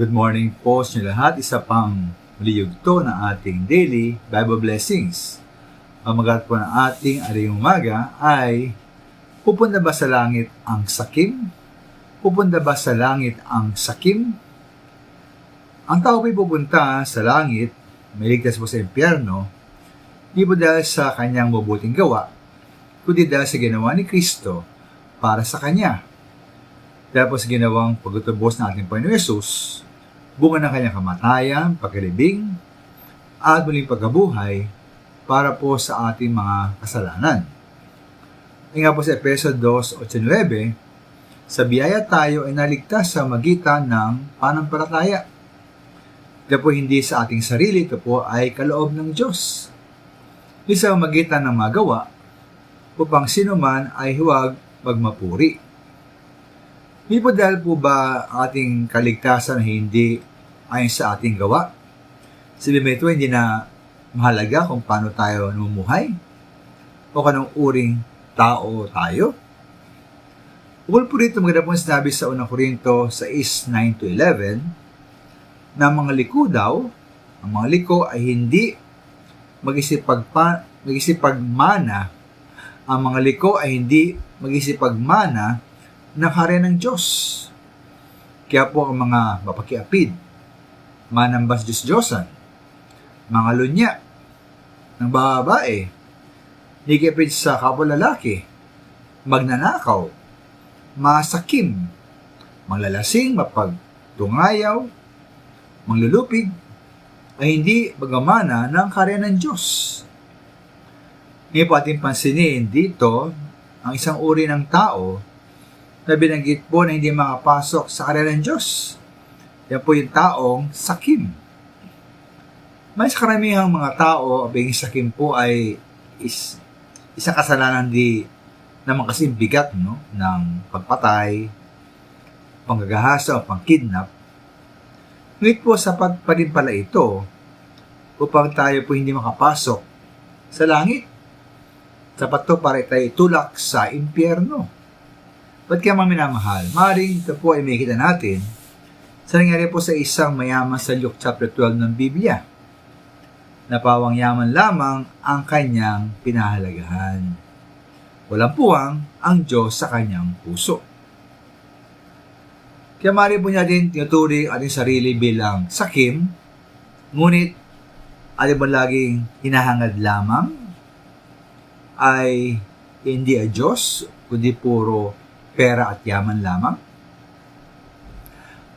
Good morning po sa inyo lahat. Isa pang maliyugto ng ating daily Bible Blessings. Ang magat po ng ating aring umaga ay Pupunta ba sa langit ang sakim? Pupunta ba sa langit ang sakim? Ang tao po'y pupunta sa langit, may ligtas po sa impyerno, di po dahil sa kanyang mabuting gawa, kundi dahil sa ginawa ni Kristo para sa kanya. Dahil po sa ginawang pagtutubos ng ating Panginoon Yesus, bunga ng kanyang kamatayan, pagkalibing, at muling pagkabuhay para po sa ating mga kasalanan. Ay nga po sa Epeso 2.8.9, sa biyaya tayo ay naligtas sa magitan ng panampalataya. Ito po hindi sa ating sarili, ito po ay kaloob ng Diyos. Hindi sa magitan ng magawa, upang sino man ay huwag magmapuri. Hindi po dahil po ba ating kaligtasan hindi ayon sa ating gawa? Sabi mo ito, hindi na mahalaga kung paano tayo namumuhay? O kanong uring tao tayo? Ukol po rito maganda pong sinabi sa unang Korinto sa is 9 to 11 na mga liko daw, ang mga liko ay hindi magisipagpa, magisipagmana ang mga liko ay hindi magisipagmana ng hari ng Diyos. Kaya po ang mga mapakiapid, manambas Diyos-Diyosan, mga lunya, ng babae, higipit sa kapwa lalaki, magnanakaw, masakim, manglalasing, mapagtungayaw, manglulupig, ay hindi bagamana ng karya ng Diyos. Ngayon po ating pansinin dito ang isang uri ng tao na binanggit po na hindi makapasok sa karya ng Diyos. Yan po yung taong sakim. May sa karamihang mga tao, ang sakim po ay is isang kasalanan di naman kasi bigat no ng pagpatay, panggagahasa o pangkidnap. Ngunit po sapat pa rin pala ito upang tayo po hindi makapasok sa langit. Sapat to para tayo tulak sa impyerno. Ba't kaya mga minamahal? Maring ito po ay may kita natin sa nangyari po sa isang mayaman sa Luke chapter 12 ng Biblia na pawang yaman lamang ang kanyang pinahalagahan. Walang puwang ang Diyos sa kanyang puso. Kaya mari po niya din tinuturing ating sarili bilang sakim, ngunit alam mo laging hinahangad lamang ay hindi a Diyos, kundi puro pera at yaman lamang.